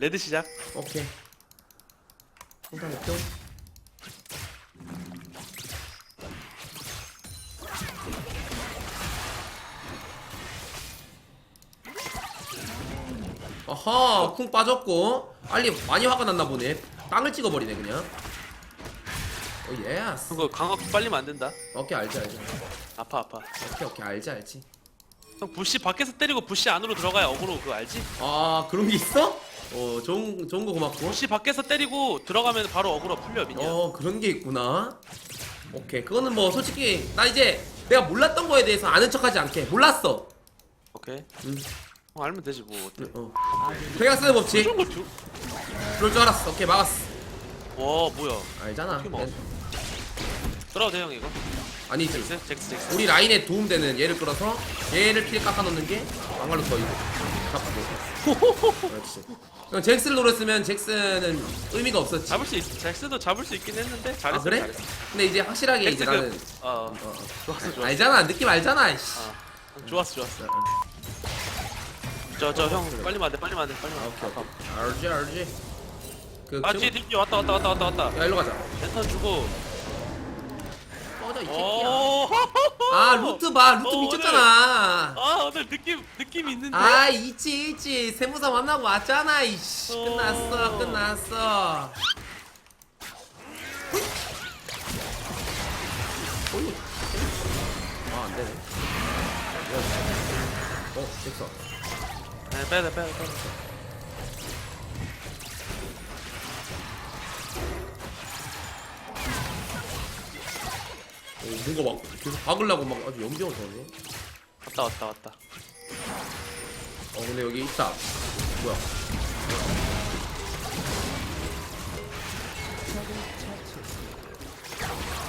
레드 시작. 오케이. 성탄 목표. 아하, 쿵 빠졌고. 빨리 많이 화가 났나 보네. 빵을 찍어버리네 그냥. 오 예스. 그거 강화 빨리면 안 된다. 오케이 알지 알지. 아파 아파. 오케이 오케이 알지 알지. 형 부시 밖에서 때리고 부시 안으로 들어가야 어그로 그거 알지? 아 그런 게 있어? 어 좋은 좋은 거 고맙고. 부시 밖에서 때리고 들어가면 바로 어그로 풀려 민이야. 어 그런 게 있구나. 오케이 그거는 뭐 솔직히 나 이제 내가 몰랐던 거에 대해서 아는 척하지 않게 몰랐어. 오케이. 음. 형 알면 되지 뭐. 어때? 어. 페가스는 법칙. 이런. 그럴 줄 알았어. 오케이 막았어. 와 뭐야? 알잖아. 어떻게 막았어? 들어도 돼형 이거? 아니지. 잭스 잭스 잭스. 우리 라인에 도움되는 얘를 끌어서 얘를 필 깎아놓는 게 막말로 더 이거 잡고. 그렇지. 그럼 잭스를 노렸으면 잭스는 의미가 없었지. 잡을 수 있어. 잭스도 잡을 수 있긴 했는데 잘했어. 아 그래? 잘했어. 근데 이제 확실하게 이제 잭스 나는 그, 어, 어, 어. 좋았어 좋았어. 알잖아 느낌 알잖아. 씨. 어. 좋았어 좋았어. 어, 어. 저저 형 빨리 만돼 빨리 만돼 빨리 아, 만돼. 오케이 오케이. 알지 알지. 그아 좀- 뒤에 뒤에 왔다 왔다 왔다 왔다 왔다. 야 일로 가자. 랜턴 주고. 꺼져 이 새끼야. 오. 아 루트 봐 루트 어, 미쳤잖아. 아 오늘 느낌 느낌 있는데. 아 있지 있지 세무사 만나고 왔잖아 이씨 어. 끝났어 끝났어. 어이. 아 안되네. 어 됐어. 네, 빼야 돼 빼야 돼 빼야 어, 뭔가 막 계속 박으려고 막 아주 연병을 저네. 왔다 왔다 왔다. 어 근데 여기 있다. 뭐야?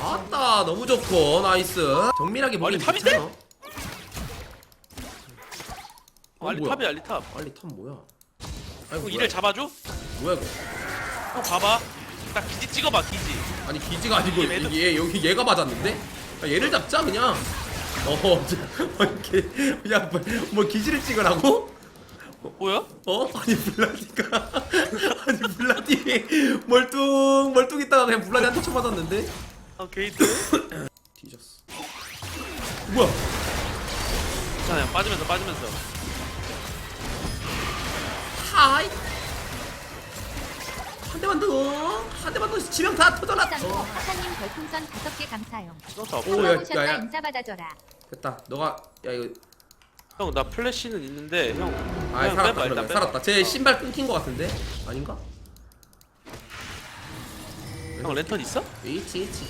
아따 너무 좋고 나이스. 정밀하게 보긴 탑인데? 괜찮아. 어, 알리 뭐야? 탑이 알리 탑. 빨리 탑 뭐야? 아이고? 이를 잡아줘? 뭐야 이거? 형 봐봐. 딱 기지 찍어봐 기지. 아니 기지가 아니고 이게 매듭- 얘 여기 얘가 맞았는데? 야, 얘를 잡자 그냥. 어, 저, 이렇게 야뭐 뭐 기지를 찍으라고? 뭐야? 어? 아니 블라디가 아니 블라디 멀뚱 멀뚱 있다가 그냥 블라디한테 쳐맞았는데 아 게이트. 뒤졌어 뭐야 괜찮아요. 빠지면서 빠지면서. 하이 한 대만 더 한 대만 더 지명 다 터져라 짱구 어. 하사님 별풍선 다섯 개 없어. 오, 야, 오셨다 야, 야. 인사 받아줘라. 됐다 너가 야 이거 형 나 플래시는 있는데 형. 아 그냥 살았다 빼봐, 그러면 빼봐. 살았다 제 신발 끊긴 거 같은데 아닌가? 형 랜턴 있어? 있지 있지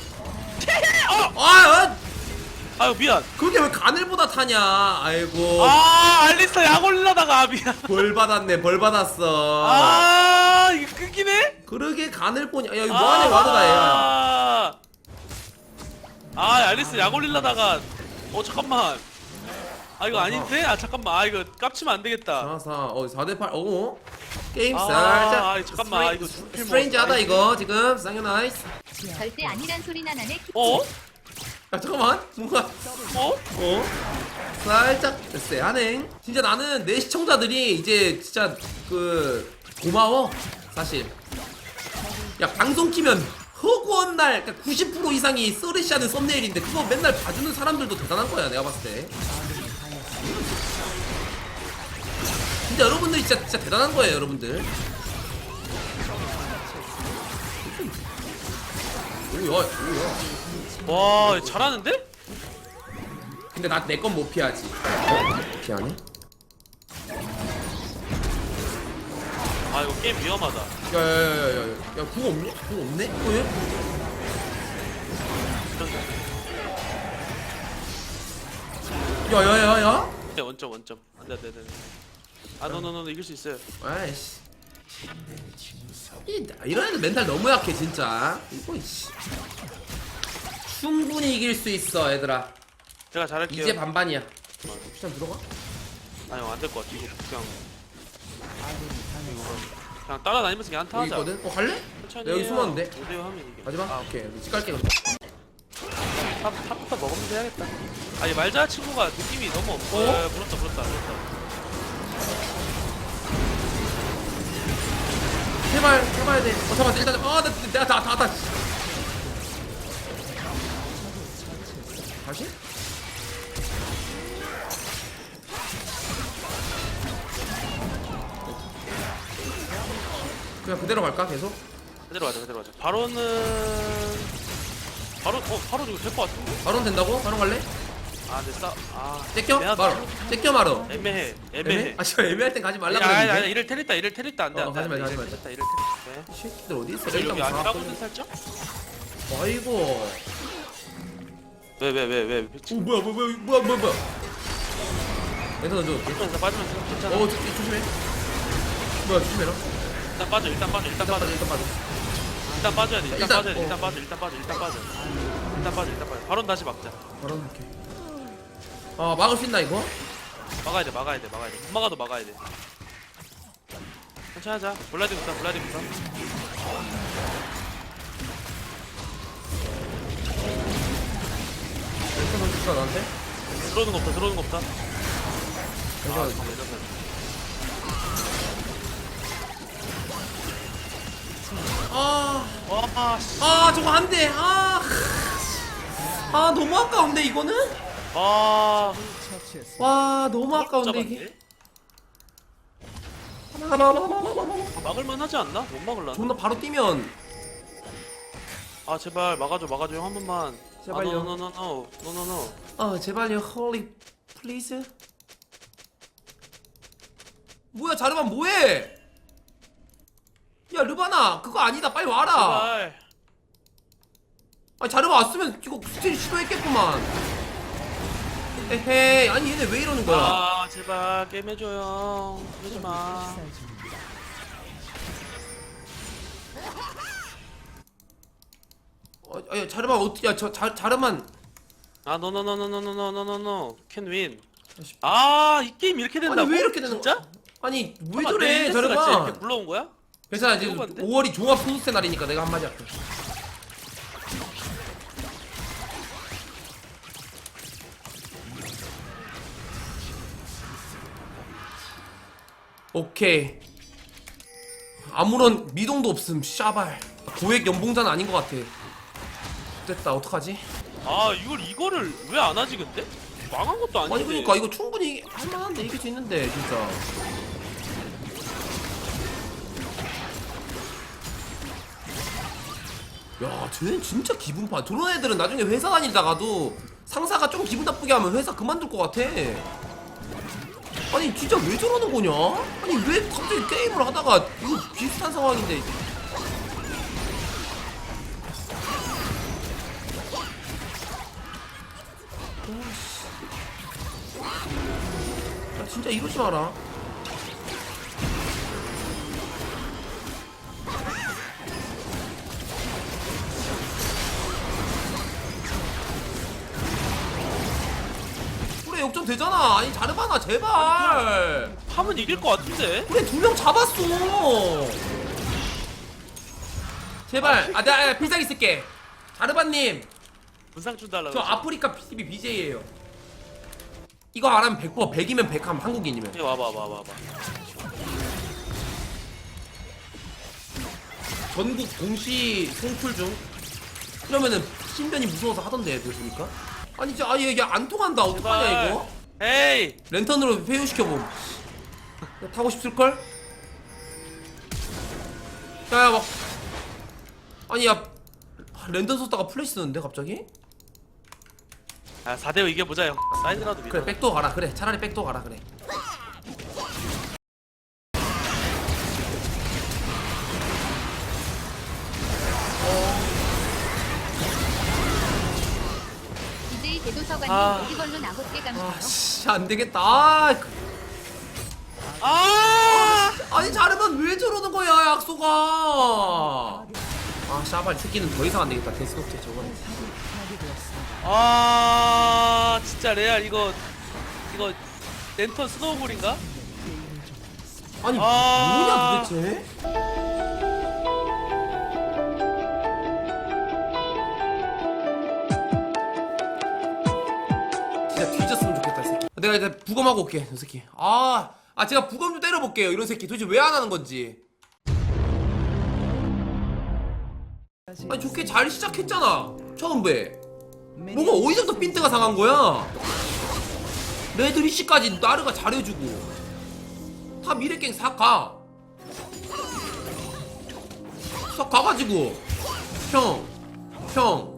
어! 아 아유 미안. 그게 왜 가늘보다 타냐 아이고 아 알리스타 약 올리다가 아 미안. 벌 받았네 벌 받았어 아 이거 끊기네? 그러게 가늘 보냐 야 이거 뭐하네 와드가 얘야 아, 아 알리스 약 올리려다가 어 잠깐만. 아 이거 아닌데? 아 잠깐만. 아 이거 깝치면 안 되겠다. 자사 어 4대8 어 게임 아, 살짝 아이, 잠깐만. 아, 이거 스트레인- 두필 스트레인지하다 먹었어. 이거 지금 쌍현 나이스 절대 아니란 소리나 나네. 키치. 어? 야 잠깐만 뭔가 어? 어 살짝 쎄하네 진짜 나는 내 시청자들이 이제 진짜 그 고마워 사실. 야 방송 키면 허구한 날 90% 이상이 쓰레쉬하는 썸네일인데 그거 맨날 봐주는 사람들도 대단한 거야 내가 봤을 때. 진짜 여러분들 진짜 진짜 대단한 거예요 여러분들. 오야 오야. 와 잘하는데? 근데 나 내 건 못 피하지 어? 피하네? 아 이거 게임 위험하다. 야야야야야 야 그거 없네? 그거 없네? 어, 왜? 야야야야 네, 원점 원점. 안돼 안돼 안돼. 아 노노노 이길 수 있어요. 아이씨 이, 이런 애들 멘탈 너무 약해 진짜 이거 씨 충분히 이길 수 있어 얘들아 제가 잘할게요. 이제 반반이야 시간 들어가? 아니 안될 것 같아. 이거 그냥 이거 그냥 따라다니면서 그냥 여기 한타 하자. 있거든? 어 갈래? 천천히 나 여기. 숨었는데? 오대요 하면 이게. 가지마 아, 오케이 집 갈게 그럼 탑, 탑부터 먹으면서 해야겠다. 아니 말자 친구가 느낌이 너무 없어. 어? 어? 물었다 물었다 물었다. 제발 잡아야 돼. 어 잡았어 일단 아 나, 내가 다다 다. 다시? 그냥 그대로 갈까 계속? 그대로 가자 그대로 가자. 바로는 바로 어 바로 이거 될것 같은데? 바로 된다고? 바로 갈래? 아 근데 싸아. 떼껴? 바로. 떼껴 말어 애매해 애매해. 아 진짜 애매할 땐 가지 말라 아니 아니 아니 그랬는데. 이럴 테리다 이럴 테리다. 안돼 어, 안돼 가지 말자, 가지 테리다 이럴 테리다. 이 새끼들 어디 있어? 저 여기 일단 아니라거든 살짝? 아이고. 왜왜 왜왜? 오 뭐야 뭐야 뭐야 뭐야 뭐야 뭐야. 랜턴 던져 빠지면서 빠지면서 괜찮아. 어 조- 조심해. 뭐야 조심해라 일단 빠져 일단 빠져 일단 빠져 빠져. 일단 빠져 일단 빠져야 돼 일단 일단, 빠져 야 돼 어. 일단 빠져 일단 빠져 일단 빠져. 일단 빠져 일단 빠져. 바로 다시 막자. 할게. 아 막을 수 있나 이거? 막아야 돼 막아야 돼 막아야 돼못 막아도 막아야 돼. 천천히 하자. 블라디부터 블라디부터. 랜턴 던질까 나한테? 들어오는 거부터 들어오는 거부터 아 잠시만 잠깐만 잠깐만 아, 와 씨. 아 저거 안돼. 아, 아 너무 아까운데 이거는? 아 와 너무 아까운데 이게. 잡았네? 막을만 하지 않나? 못 막을라나? 존나 바로 뛰면. 아 제발 막아줘 막아줘. 형 한 번만. 제발요. 아, 노노노노 노노노 아 제발요. 홀리 플리즈 뭐야 자르반 뭐해 야 르바나 그거 아니다. 빨리 와라. 제발. 아 자르반 왔으면 이거 스틸 시도했겠구만. 에헤이 아니 얘네 왜 이러는 거야? 아 제발. 게임 해줘요. 그러지 마. 어, 야 자르반 어떻게 야저 자르반 아 노노노노노노노노노 캔 윈 아씨. 아이 게임 이렇게 된다고? 아니 왜 이렇게 되는 진짜? 아니 왜 저래 같이 자르반 이렇게 불러온 거야? 괜찮아 이제 돼? 5월이 종합 소속세 날이니까 내가 한마디 할게 오케이 아무런 미동도 없음 샤발 고액 연봉자는 아닌 것 같아 됐다 어떡하지? 아 이걸 이거를 왜 안 하지 근데? 망한 것도 아닌데 아니 그니까 이거 충분히 할만한데 이길 수 있는데 진짜 야 쟤는 진짜 기분 파. 저런 애들은 나중에 회사 다니다가도 상사가 좀 기분 나쁘게 하면 회사 그만둘 것 같아. 아니 진짜 왜 저러는 거냐? 아니 왜 갑자기 게임을 하다가 이거 비슷한 상황인데 야 진짜 이러지 마라 역전 되잖아. 아니 자르바나 제발. 하면 이길 것 같은데? 그래 두 명 잡았어. 제발. 아 내가 필살기 쓸게. 자르바님. 분상 준달라고 저 아프리카 PCB BJ예요. 이거 안 하면 100% 100이면 100 하면 한국인이면. 야, 와봐 와봐 와봐 전국 동시 송출 중. 그러면은 신변이 무서워서 하던데 보니까 아니 진짜 아얘 안 통한다. 어떡하냐. 이거? 에이. 랜턴으로 회유시켜봄. 타고 싶을걸? 야야 막. 아니 야. 랜턴 썼다가 플래시 쓰는데 갑자기? 아 4대5 이겨보자 형. 사이드라도 밀어 그래 백도 가라. 그래 차라리 백도 가라 그래 서관님 아. 이걸로 나곱게 감사요. 아씨 안 되겠다 아, 그- 아 아니 자르면 왜 저러는 거야 약소가 아 샤발 새끼는 더 이상 안 되겠다 데스노트 저거 아 진짜 레알 이거 이거 랜턴 스노우볼인가? 아니 아. 뭐냐 도대체 내가 이제 부검하고 올게 이 새끼. 아, 아 제가 부검 좀 때려볼게요 이런 새끼. 도대체 왜 안 하는 건지. 아니 좋게 잘 시작했잖아 처음에. 뭔가 어디서부터 핀트가 상한 거야. 레드 리시까지 나르가 잘해주고. 다 미래갱 싹가. 싹 가가지고. 형 형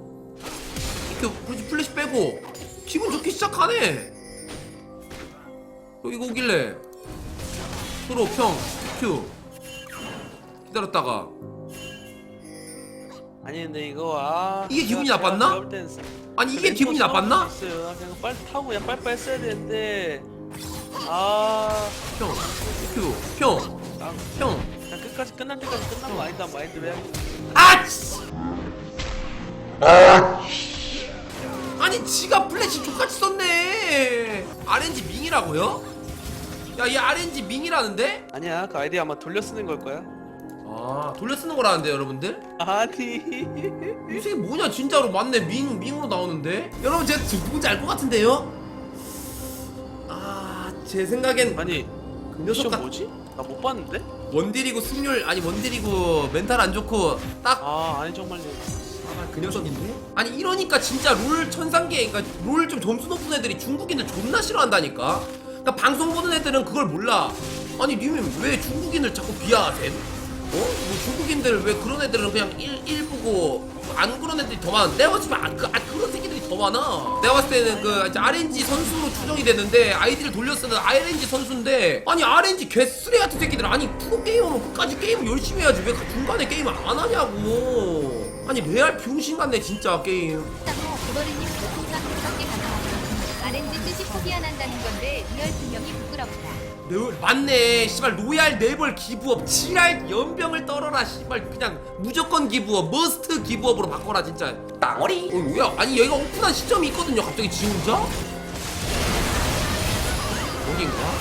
이렇게 그렇지 플래시 빼고. 기분 좋게 시작하네 여기 오길래 프로 평 큐 기다렸다가 아니 근데 이거 아 이게 기분이 제가- 나빴나? 볼 아니 이게 램프 기분이 나빴나? 있어요. 아, 그냥 빨리 타고 그냥 빨리빨리 했어야 되는데 아 형, 큐, 형, 난 형. 그냥 끝까지 끝날 때까지 끝난 거 아니다 마인드로 해야겠다 아! 씨! 아니 지가 플래시 족같이 썼네 RNG 밍이라고요? 야얘 RNG 밍이라는데? 아니야 그 아이디 아마 돌려 쓰는 걸 거야 아 돌려 쓰는 거라는데 여러분들? 아니 이 새끼 뭐냐 진짜로 맞네 밍 밍으로 나오는데? 여러분 제가 지금 누군지 알 것 같은데요? 아 제 생각엔 아니 그 녀석 미션 같 뭐지? 나 못 봤는데? 원딜이고 승률 아니 원딜이고 멘탈 안 좋고 딱 아 아니 정말요 아, 그 녀석인데? 아니 이러니까 진짜 롤 천상계 그러니까 롤 좀 점수 높은 애들이 중국인들 존나 싫어한다니까 그러니까 방송 보는 애들은 그걸 몰라. 아니 님은 왜 중국인을 자꾸 비하하셈? 어? 뭐 중국인들 왜 그런 애들은 그냥 일, 일부고 안 그런 애들이 더 많아? 내가 봤을 때 아, 그, 아, 그런 새끼들이 더 많아. 내가 봤을 때는 그 이제 RNG 선수로 추정이 됐는데 아이디를 돌렸으는 RNG 선수인데 아니 RNG 개쓰레 같은 새끼들. 아니 프로 게이머는 끝까지 게임 열심히 해야지 왜 중간에 게임을 안 하냐고. 아니 레알 병신 같네 진짜 게임 RNG 뜻이 포기 안 한다는 건데 리얼 분명히 부끄럽다. 네, 맞네. 씨발 로얄 네벌 기부업 지랄 연병을 떨어라 씨발. 그냥 무조건 기부업 머스트 기부업으로 바꿔라 진짜. 땅어리? 어 뭐야? 아니 여기가 오픈한 시점이 있거든요. 갑자기 지 혼자 여긴가?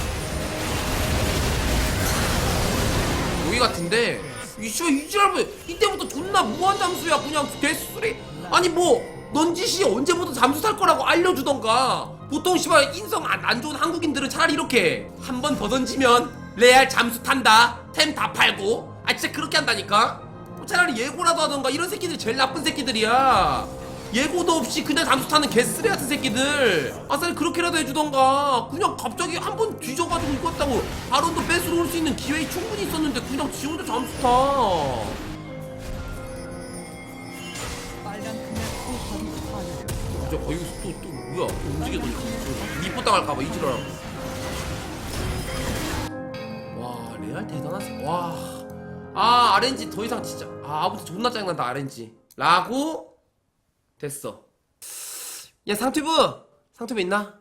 여기 같은데? 이 씨발 이 지랄 이때부터 존나 무한 잠수야 그냥. 개수리 아니 뭐 넌지시 언제부터 잠수 탈 거라고 알려주던가 보통 씨발 인성 안, 안 좋은 한국인들은 차라리 이렇게 한 번 더 던지면 레알 잠수 탄다 템 다 팔고. 아 진짜 그렇게 한다니까? 차라리 예고라도 하던가 이런 새끼들이 제일 나쁜 새끼들이야. 예고도 없이 그냥 잠수 타는 개쓰레 같은 새끼들. 아싸리 그렇게라도 해주던가. 그냥 갑자기 한 번 뒤져가지고 이겼다고. 바론도 뺏으러 올 수 있는 기회 충분히 있었는데 그냥 지 혼자 잠수 타. 진짜 거기서 또, 또 뭐야? 또 움직여 미포 당할까봐 이지랄 와 레알 대단한 새 와아 RNG 더 이상 진짜. 아 아무튼 존나 짜증난다 RNG 라고 됐어. 야 상튜브 상튜브 있나?